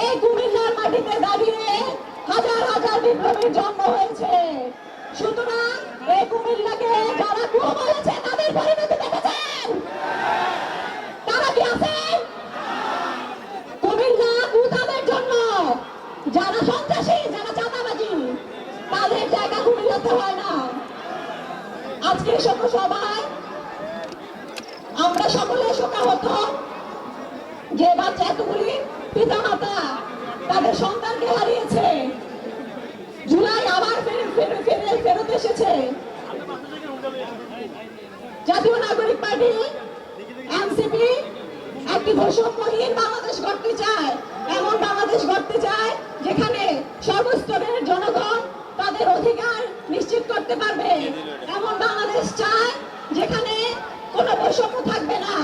এই কুমিল্লার মাটিতে দাঁড়িয়ে হাজার হাজার বিপ্লবীর জন্ম হয়েছে। সুতরাং এই কুমিল্লাকে বলেছে, তাদের পরিণতি দেখেছেন তারা কি আছে কুমিল্লা কুতাদের জন্য যারা সন্ত্রাসী, যারা চাঁদাবাজি। তাদের জায়গা কুমিল্লাতে হয় না। আজকে শোক সভায় আমরা সকলে শোকাহত যে বাচ্চা এতগুলি পিতা মাতা তাদের সন্তানকে হারিয়েছে। জুলাই আবার ফেরে ফেরে ফেরে ফেরত এসেছে। জাতীয় নাগরিক পার্টি, এনসিপি বৈষম্যহীন বাংলাদেশ গড়তে চায়, এমন বাংলাদেশ গড়তে চায় যেখানে সর্বস্তরের জনগণ তাদের অধিকার নিশ্চিত করতে পারবে। এমন বাংলাদেশ চায় যেখানে কোনো বৈষম্য থাকবে না।